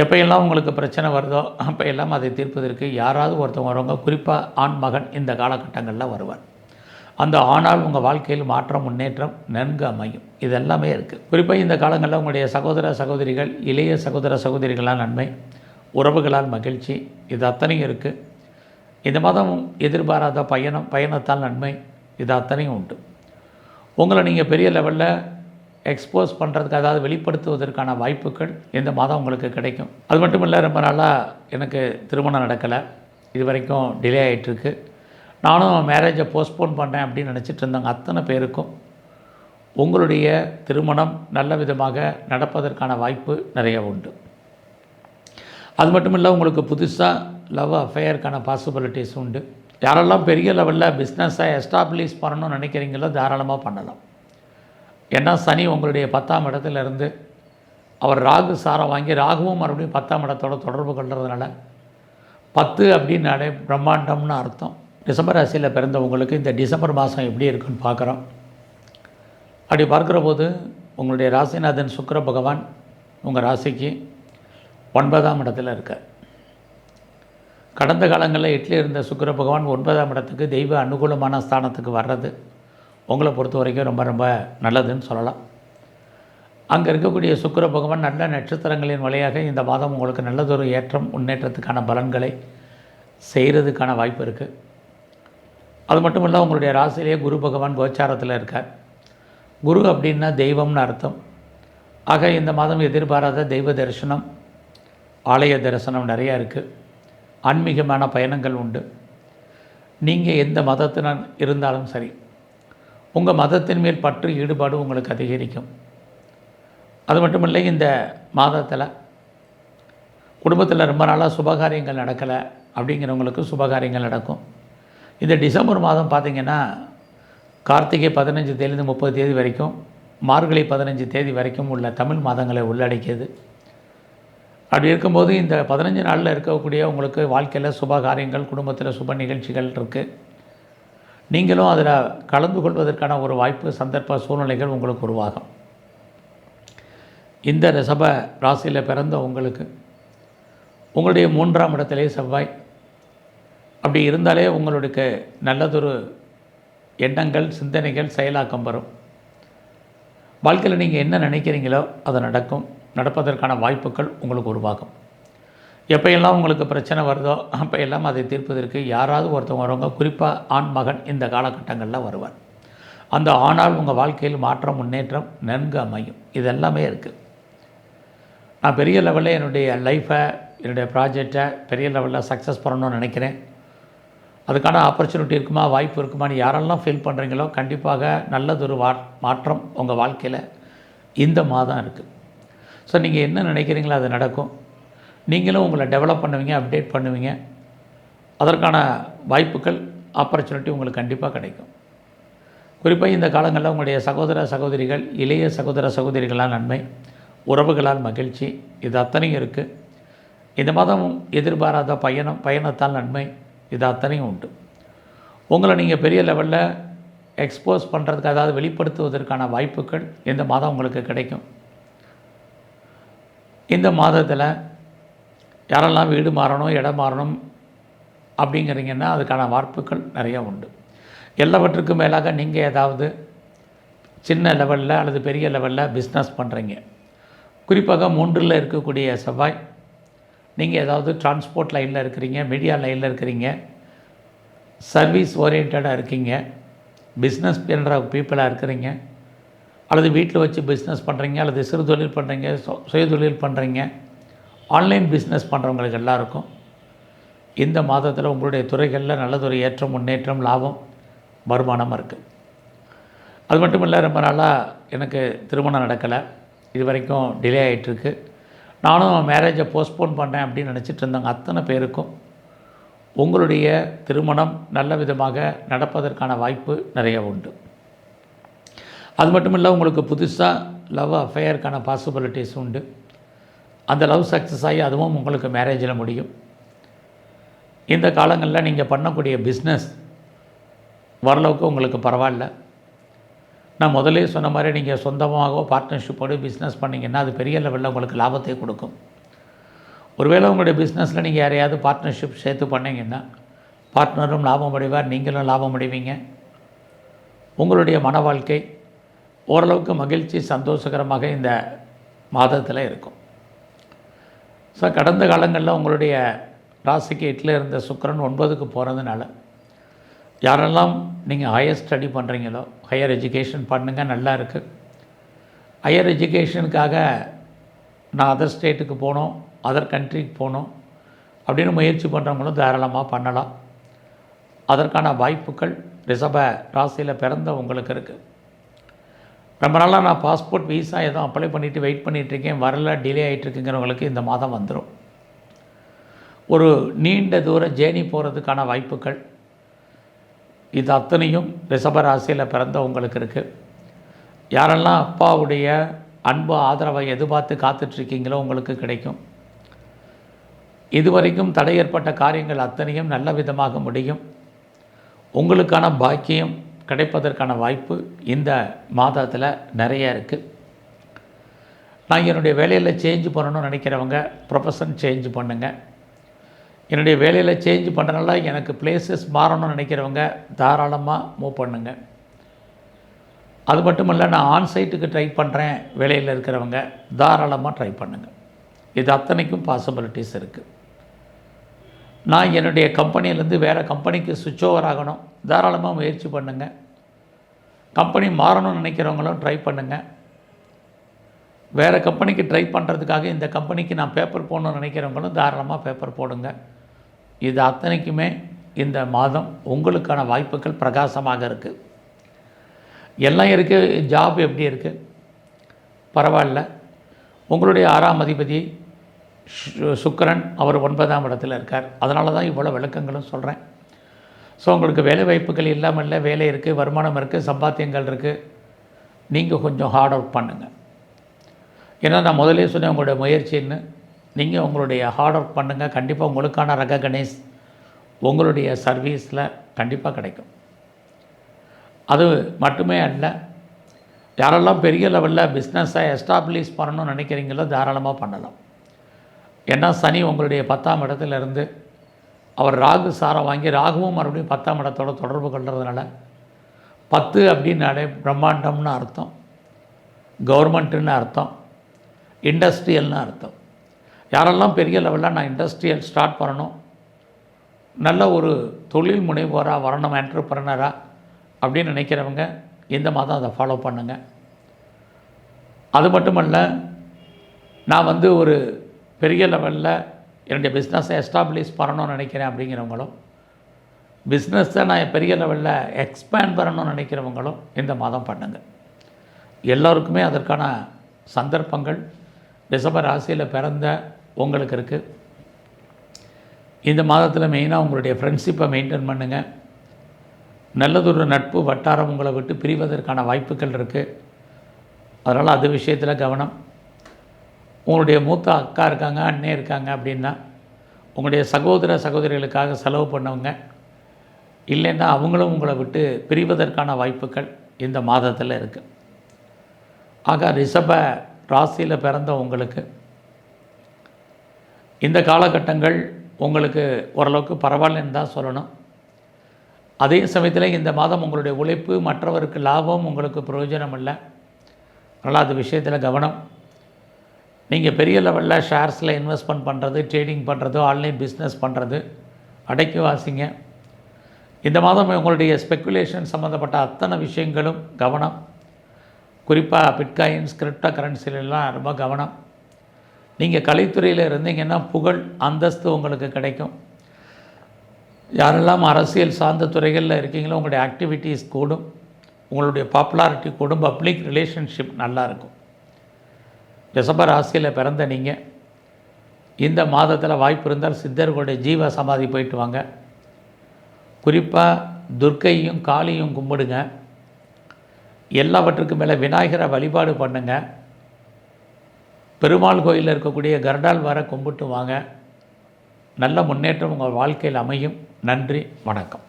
எப்போயெல்லாம் உங்களுக்கு பிரச்சனை வருதோ அப்போ எல்லாம் அதை தீர்ப்பதற்கு யாராவது ஒருத்தவங்க வருவாங்க. குறிப்பாக ஆண் மகன் இந்த காலகட்டங்களில் வருவார். அந்த ஆணால் உங்கள் வாழ்க்கையில் மாற்றம் முன்னேற்றம் நன்கு அமையும். இது எல்லாமே இருக்குது குறிப்பாக இந்த காலங்களில் உங்களுடைய சகோதர சகோதரிகள் இளைய சகோதர சகோதரிகளால் நன்மை உறவுகளால் மகிழ்ச்சி இது அத்தனையும் இருக்குது இந்த மாதம் எதிர்பாராத பயணம் பயணத்தால் நன்மை இது அத்தனையும் உண்டு. உங்களை நீங்கள் பெரிய லெவலில் எக்ஸ்போஸ் பண்ணுறதுக்கு அதாவது வெளிப்படுத்துவதற்கான வாய்ப்புகள் இந்த மாதம் உங்களுக்கு கிடைக்கும். அது மட்டும் இல்லை ரொம்ப நாளாக எனக்கு திருமணம் நடக்கலை. இது வரைக்கும் டிலே ஆகிட்டுருக்கு நானும் மேரேஜை போஸ்ட்போன் பண்ணேன் அப்படின்னு நினச்சிட்டு இருந்தாங்க அத்தனை பேருக்கும் உங்களுடைய திருமணம் நல்ல விதமாக நடப்பதற்கான வாய்ப்பு நிறைய உண்டு. அது மட்டும் இல்லை உங்களுக்கு புதுசாக லவ் அஃபேயருக்கான பாசிபிலிட்டிஸ் உண்டு. யாரெல்லாம் பெரிய லெவலில் பிஸ்னஸை எஸ்டாப்ளிஷ் பண்ணணும்னு நினைக்கிறீங்களோ தாராளமாக பண்ணலாம். ஏன்னா சனி உங்களுடைய பத்தாம் இடத்துலேருந்து அவர் ராகு சாரம் வாங்கி ராகுவும் மறுபடியும் பத்தாம் இடத்தோட தொடர்பு கொள்கிறதுனால பத்து அப்படின்னாலே பிரம்மாண்டம்னு அர்த்தம். டிசம்பர் ராசியில் பிறந்தவங்களுக்கு இந்த டிசம்பர் மாதம் எப்படி இருக்குன்னு பார்க்குறோம். அப்படி பார்க்குற போது உங்களுடைய ராசிநாதன் சுக்கிர பகவான் உங்கள் ராசிக்கு ஒன்பதாம் இடத்துல இருக்க கடந்த காலங்களில் எட்டில் இருந்த சுக்கிர பகவான் ஒன்பதாம் இடத்துக்கு தெய்வ அனுகூலமான ஸ்தானத்துக்கு வர்றது. உங்களை பொறுத்த வரைக்கும் ரொம்ப ரொம்ப நல்லதுன்னு சொல்லலாம். அங்கே இருக்கக்கூடிய சுக்கிர பகவான் நல்ல நட்சத்திரங்களின் வழியாக இந்த மாதம் உங்களுக்கு நல்லதொரு ஏற்றம் முன்னேற்றத்துக்கான பலன்களை செய்கிறதுக்கான வாய்ப்பு இருக்குது அது மட்டும் இல்லை உங்களுடைய ராசியிலேயே குரு பகவான் கோச்சாரத்தில் இருக்கார். குரு அப்படின்னா தெய்வம்னு அர்த்தம். ஆக இந்த மாதம் எதிர்பாராத தெய்வ தரிசனம் ஆலய தரிசனம் நிறையா இருக்குது ஆன்மீகமான பயணங்கள் உண்டு. நீங்கள் எந்த மதத்தினர் இருந்தாலும் சரி உங்கள் மதத்தின் மேல் பற்று ஈடுபாடு உங்களுக்கு அதிகரிக்கும். அது மட்டும் இல்லை இந்த மாதத்தில் குடும்பத்தில் ரொம்ப நாளாக சுபகாரியங்கள் நடக்கலை அப்படிங்கிறவங்களுக்கு சுபகாரியங்கள் நடக்கும். இந்த டிசம்பர் மாதம் பார்த்திங்கன்னா கார்த்திகை பதினஞ்சு தேதியிலேருந்து முப்பது தேதி வரைக்கும் மார்கழி பதினஞ்சு தேதி வரைக்கும் உள்ள தமிழ் மாதங்களை உள்ளடக்கியது. அப்படி இருக்கும்போது இந்த பதினஞ்சு நாளில் இருக்கக்கூடிய உங்களுக்கு வாழ்க்கையில் சுப காரியங்கள் குடும்பத்தில் சுப நிகழ்ச்சிகள் இருக்குது நீங்களும் அதில் கலந்து கொள்வதற்கான ஒரு வாய்ப்பு சந்தர்ப்ப சூழ்நிலைகள் உங்களுக்கு உருவாகும். இந்த ரிஷப ராசியில் பிறந்த உங்களுக்கு உங்களுடைய மூன்றாம் இடத்திலே செவ்வாய். அப்படி இருந்தாலே உங்களுக்கு நல்லதொரு எண்ணங்கள் சிந்தனைகள் செயலாக்கம் வரும். வாழ்க்கையில் நீங்கள் என்ன நினைக்கிறீங்களோ அது நடக்கும். நடப்பதற்கான வாய்ப்புகள் உங்களுக்கு உருவாகும். எப்பையெல்லாம் உங்களுக்கு பிரச்சனை வருதோ அப்போ எல்லாம் அதை தீர்ப்பதற்கு யாராவது ஒருத்தவங்க வருவாங்க. குறிப்பாக ஆண் மகன் இந்த காலகட்டங்களில் வருவார். அந்த ஆணால் உங்கள் வாழ்க்கையில் மாற்றம் முன்னேற்றம் நன்கு அமையும். இது எல்லாமே இருக்குது நான் பெரிய லெவலில் என்னுடைய லைஃப்பை என்னுடைய ப்ராஜெக்டை பெரிய லெவலில் சக்ஸஸ் பண்ணணும்னு நினைக்கிறேன். அதுக்கான ஆப்பர்ச்சுனிட்டி இருக்குமா வாய்ப்பு இருக்குமான்னு யாரெல்லாம் ஃபீல் பண்ணுறீங்களோ கண்டிப்பாக நல்லதொரு வா மாற்றம் உங்கள் வாழ்க்கையில் இந்த மாதம் இருக்குது ஸோ நீங்கள் என்ன நினைக்கிறீங்களோ அது நடக்கும். நீங்களும் உங்களை டெவலப் பண்ணுவீங்க அப்டேட் பண்ணுவீங்க. அதற்கான வாய்ப்புகள் ஆப்பர்ச்சுனிட்டி உங்களுக்கு கண்டிப்பாக கிடைக்கும். குறிப்பாக இந்த காலங்களில் உங்களுடைய சகோதர சகோதரிகள் இளைய சகோதர சகோதரிகளால் நன்மை உறவுகளால் மகிழ்ச்சி இது அத்தனையும் இருக்குது இந்த மாதம் எதிர்பாராத பயணம் பயணத்தால் நன்மை இது அத்தனையும் உண்டு. உங்களை நீங்கள் பெரிய லெவலில் எக்ஸ்போஸ் பண்ணுறதுக்கு அதாவது வெளிப்படுத்துவதற்கான வாய்ப்புகள் இந்த மாதம் உங்களுக்கு கிடைக்கும். இந்த மாதத்தில் யாரெல்லாம் வீடு மாறணும் இடம் மாறணும் அப்படிங்கிறீங்கன்னா அதுக்கான வாய்ப்புகள் நிறையா உண்டு. எல்லாவற்றுக்கும் மேலாக நீங்கள் ஏதாவது சின்ன லெவலில் அல்லது பெரிய லெவலில் பிஸ்னஸ் பண்ணுறீங்க குறிப்பாக மூன்றில் இருக்கக்கூடிய செவ்வாய் நீங்கள் ஏதாவது டிரான்ஸ்போர்ட் லைனில் இருக்கிறீங்க மீடியா லைனில் இருக்கிறீங்க சர்வீஸ் ஓரியன்டாக இருக்கீங்க பிஸ்னஸ் பண்ணுற பீப்புளாக இருக்கிறீங்க அல்லது வீட்டில் வச்சு பிஸ்னஸ் பண்ணுறீங்க அல்லது சிறு தொழில் பண்ணுறீங்க சுயதொழில் பண்ணுறீங்க ஆன்லைன் பிஸ்னஸ் பண்ணுறவங்களுக்கு எல்லாருக்கும் இந்த மாதத்தில் உங்களுடைய துறைகளில் நல்லதொரு ஏற்றம் முன்னேற்றம் லாபம் வருமானம் இருக்குது அது மட்டும் இல்லை ரொம்ப நாளாக எனக்கு திருமணம் நடக்கலை. இது வரைக்கும் டிலே ஆகிட்டுருக்கு நானும் மேரேஜை போஸ்ட்போன் பண்ணேன் அப்படின்னு நினச்சிட்டு இருந்தாங்க அத்தனை பேருக்கும் உங்களுடைய திருமணம் நல்ல விதமாக நடப்பதற்கான வாய்ப்பு நிறைய உண்டு. அது மட்டும் இல்லை உங்களுக்கு புதுசாக லவ் அஃபேயருக்கான பாசிபிலிட்டிஸ் உண்டு. அந்த லவ் சக்ஸஸ் ஆகி அதுவும் உங்களுக்கு மேரேஜில் முடியும். இந்த காலங்களில் நீங்கள் பண்ணக்கூடிய பிஸ்னஸ் ஓரளவுக்கு உங்களுக்கு பரவாயில்ல. நான் முதலே சொன்ன மாதிரி நீங்கள் சொந்தமாகவோ பார்ட்னர்ஷிப்போடு பிஸ்னஸ் பண்ணிங்கன்னா அது பெரிய லெவலில் உங்களுக்கு லாபத்தை கொடுக்கும். ஒருவேளை உங்களுடைய பிஸ்னஸில் நீங்கள் யாரையாவது பார்ட்னர்ஷிப் சேர்த்து பண்ணீங்கன்னா பார்ட்னரும் லாபம் அடைவார் நீங்களும் லாபம் அடைவீங்க. உங்களுடைய மன வாழ்க்கை ஓரளவுக்கு மகிழ்ச்சி சந்தோஷகரமாக இந்த மாதத்தில் இருக்கும். ஸோ கடந்த காலங்களில் உங்களுடைய ராசிக்கு எட்டில் இருந்த சுக்கரன் ஒன்பதுக்கு போகிறதுனால யாரெல்லாம் நீங்கள் ஹையர் ஸ்டடி பண்ணுறீங்களோ ஹையர் எஜுகேஷன் பண்ணுங்கள் நல்லா இருக்குது ஹையர் எஜுகேஷனுக்காக நான் அதர் ஸ்டேட்டுக்கு போகணும் அதர் கண்ட்ரிக்கு போகணும் அப்படின்னு முயற்சி பண்ணுறவங்களும் தாராளமாக பண்ணலாம். அதற்கான வாய்ப்புகள் ரிசப ராசியில் பிறந்த உங்களுக்கு இருக்குது ரொம்ப நாளாக நான் பாஸ்போர்ட் வீசா எதுவும் அப்ளை பண்ணிவிட்டு வெயிட் பண்ணிகிட்ருக்கேன் வரல டிலே ஆகிட்டுருக்குங்கிறவங்களுக்கு இந்த மாதம் வந்துடும் ஒரு நீண்ட தூர ஜேர்னி போகிறதுக்கான வாய்ப்புகள். இது அத்தனையும் ரிஷப பிறந்தவங்களுக்கு பிறந்த உங்களுக்கு இருக்குது யாரெல்லாம் அப்பாவுடைய அன்பு ஆதரவை எதிர்பார்த்து காத்துட்ருக்கீங்களோ உங்களுக்கு கிடைக்கும். இதுவரைக்கும் தடை ஏற்பட்ட காரியங்கள் அத்தனையும் நல்ல விதமாக முடியும். உங்களுக்கான பாக்கியம் கிடைப்பதற்கான வாய்ப்பு இந்த மாதத்தில் நிறைய இருக்குது நான் என்னுடைய வேலையில் சேஞ்ச் பண்ணணும்னு நினைக்கிறவங்க ப்ரொஃபஷன் சேஞ்ச் பண்ணுங்கள் என்னுடைய வேலையில் சேஞ்ச் பண்ணுறனால எனக்கு பிளேசஸ் மாறணும்னு நினைக்கிறவங்க தாராளமாக மூவ் பண்ணுங்கள் அது மட்டும் இல்லை நான் ஆன்சைட்டுக்கு ட்ரை பண்ணுறேன் வேலையில் இருக்கிறவங்க தாராளமாக ட்ரை பண்ணுங்கள் இது அத்தனைக்கும் பாசிபிலிட்டிஸ் இருக்குது நான் என்னுடைய கம்பெனிலேருந்து வேறு கம்பெனிக்கு சுவிட்ச் ஓவர் ஆகணும். தாராளமாக முயற்சி பண்ணுங்கள் கம்பெனி மாறணும்னு நினைக்கிறவங்களும் ட்ரை பண்ணுங்கள் வேறு கம்பெனிக்கு ட்ரை பண்ணுறதுக்காக இந்த கம்பெனிக்கு நான் பேப்பர் போடணும்னு நினைக்கிறவங்களும் தாராளமாக பேப்பர் போடுங்க. இது அத்தனைக்குமே இந்த மாதம் உங்களுக்கான வாய்ப்புகள் பிரகாசமாக இருக்குது எல்லாம் இருக்குது ஜாப் எப்படி இருக்குது பரவாயில்ல. உங்களுடைய ஆறாம் அதிபதி சுக்கரன் அவர் ஒன்பதாம் இடத்துல இருக்கார். அதனால தான் இவ்வளோ விளக்கங்களும் சொல்கிறேன் ஸோ உங்களுக்கு வேலை வாய்ப்புகள் இல்லாமல் இல்லை வேலை இருக்குது வருமானம் இருக்குது சம்பாத்தியங்கள் இருக்குது நீங்கள் கொஞ்சம் ஹார்ட் அவுட் பண்ணுங்கள் ஏன்னா நான் முதலே சொன்னேன் உங்களுடைய முயற்சின்னு. நீங்கள் உங்களுடைய ஹார்ட் ஒர்க் பண்ணுங்கள் கண்டிப்பாக உங்களுக்கான கணேஷ் உங்களுடைய சர்வீஸில் கண்டிப்பாக கிடைக்கும். அது மட்டுமே அல்ல யாரெல்லாம் பெரிய லெவலில் பிஸ்னஸை எஸ்டாப்ளிஷ் பண்ணணும்னு நினைக்கிறீங்களோ தாராளமாக பண்ணலாம். ஏன்னா சனி உங்களுடைய பத்தாம் இடத்துல இருந்து அவர் ராகு சாரம் வாங்கி ராகுவும் மறுபடியும் பத்தாம் இடத்தோட தொடர்பு கொள்றதுனால பத்து அப்படின்னாலே பிரம்மாண்டம்னு அர்த்தம். கவர்மெண்ட்டுன்னு அர்த்தம். இண்டஸ்ட்ரியல்னு அர்த்தம். யாரெல்லாம் பெரிய லெவலில் நான் இண்டஸ்ட்ரியல் ஸ்டார்ட் பண்ணணும் நல்ல ஒரு தொழில் முனைவோராக வரணும் என்டர்பிரனராக அப்படின்னு நினைக்கிறவங்க இந்த மாதம் அதை ஃபாலோ பண்ணுங்கள் அது மட்டுமல்ல நான் வந்து ஒரு பெரிய லெவலில் என்னுடைய பிஸ்னஸை எஸ்டாப்ளிஷ் பண்ணணும்னு நினைக்கிறேன் அப்படிங்கிறவங்களும் பிஸ்னஸை நான் பெரிய லெவலில் எக்ஸ்பேண்ட் பண்ணணும்னு நினைக்கிறவங்களும் இந்த மாதம் பண்ணுங்க. எல்லோருக்குமே அதற்கான சந்தர்ப்பங்கள் டிசம்பர் ராசியில் பிறந்த உங்களுக்கு இருக்குது இந்த மாதத்தில் மெயினாக உங்களுடைய ஃப்ரெண்ட்ஷிப்பை மெயின்டைன் பண்ணுங்கள் நல்லதொரு நட்பு வட்டாரம் உங்களை விட்டு பிரிவதற்கான வாய்ப்புகள் இருக்குது அதனால் அது விஷயத்தில் கவனம். உங்களுடைய மூத்த அக்கா இருக்காங்க அண்ணே இருக்காங்க அப்படின்னா உங்களுடைய சகோதர சகோதரிகளுக்காக செலவு பண்ணவங்க இல்லைன்னா அவங்களும் உங்களை விட்டு பிரிவதற்கான வாய்ப்புகள் இந்த மாதத்தில் இருக்குது ஆக ரிஷப ராசியில் பிறந்த உங்களுக்கு இந்த காலகட்டங்கள் உங்களுக்கு ஓரளவுக்கு பரவாயில்லன்னு தான் சொல்லணும். அதே சமயத்தில் இந்த மாதம் உங்களுடைய உழைப்பு மற்றவருக்கு லாபம் உங்களுக்கு பிரயோஜனம் இல்லை அதனால் அது விஷயத்தில் கவனம். நீங்கள் பெரிய லெவலில் ஷேர்ஸில் இன்வெஸ்ட்மெண்ட் பண்ணுறது ட்ரேடிங் பண்ணுறது ஆன்லைன் பிஸ்னஸ் பண்ணுறது அடைக்கி வாசிங்க. இந்த மாதம் உங்களுடைய ஸ்பெக்குலேஷன் சம்மந்தப்பட்ட அத்தனை விஷயங்களும் கவனம். குறிப்பாக பிட்காயின்ஸ் கிரிப்டோ கரன்சிலெலாம் ரொம்ப கவனம். நீங்கள் கலைத்துறையில் இருந்தீங்கன்னா புகழ் அந்தஸ்து உங்களுக்கு கிடைக்கும். யாரெல்லாம் அரசியல் சார்ந்த துறைகளில் இருக்கீங்களோ உங்களுடைய ஆக்டிவிட்டீஸ் கூடும். உங்களுடைய பாப்புலாரிட்டி கூடும். பப்ளிக் ரிலேஷன்ஷிப் நல்லாயிருக்கும் ரிஷப ராசியில் பிறந்த நீங்கள் இந்த மாதத்தில் வாய்ப்பு இருந்தால் சித்தர்களுடைய ஜீவ சமாதி போயிட்டு வாங்க. குறிப்பாக துர்க்கையும் காளியும் கும்பிடுங்க. எல்லாவற்றுக்கும் மேலே விநாயகரை வழிபாடு பண்ணுங்க. பெருமாள் கோயிலில் இருக்கக்கூடிய கருடால் வர கும்பிட்டு வாங்க. நல்ல முன்னேற்றம் உங்கள் வாழ்க்கையில் அமையும். நன்றி வணக்கம்.